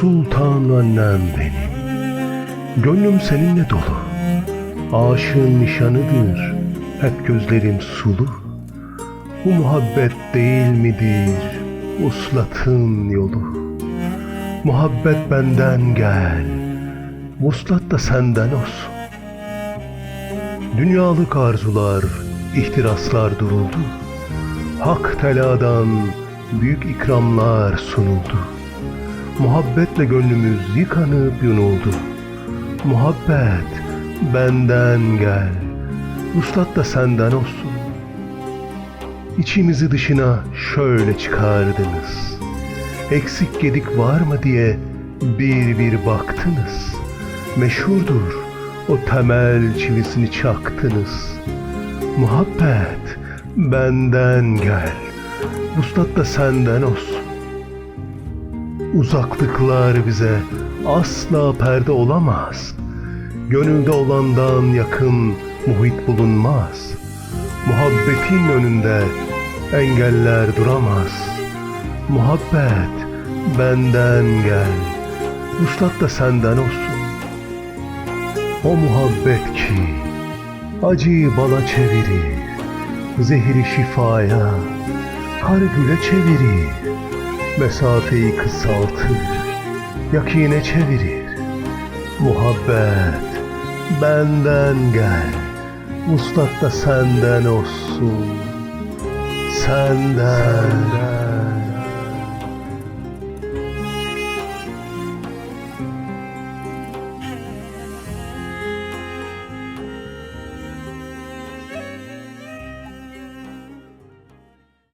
Sultan annem benim. Gönlüm seninle dolu. Aşığın nişanıdır. Hep gözlerim sulu. Bu muhabbet değil midir? Uslatın yolu. Muhabbet benden gel. Vuslat da senden olsun. Dünyalık arzular, ihtiraslar duruldu. Hak teladan büyük ikramlar sunuldu. Muhabbetle gönlümüz yıkanıp yunuldu. Muhabbet benden gel, vuslat da senden olsun. İçimizi dışına şöyle çıkardınız. Eksik gedik var mı diye bir bir baktınız. Meşhurdur o temel çivisini çaktınız. Muhabbet benden gel, vuslat da senden olsun. Uzaklıklar bize asla perde olamaz. Gönülde olandan yakın muhit bulunmaz. Muhabbetin önünde engeller duramaz. Muhabbet benden gel, vuslat da senden olsun. O muhabbet ki acıyı bala çevirir, zehri şifaya, karı güle çevirir, mesafeyi kısaltır, yakine çevirir. Muhabbet benden gel, vuslat da senden olsun, senden.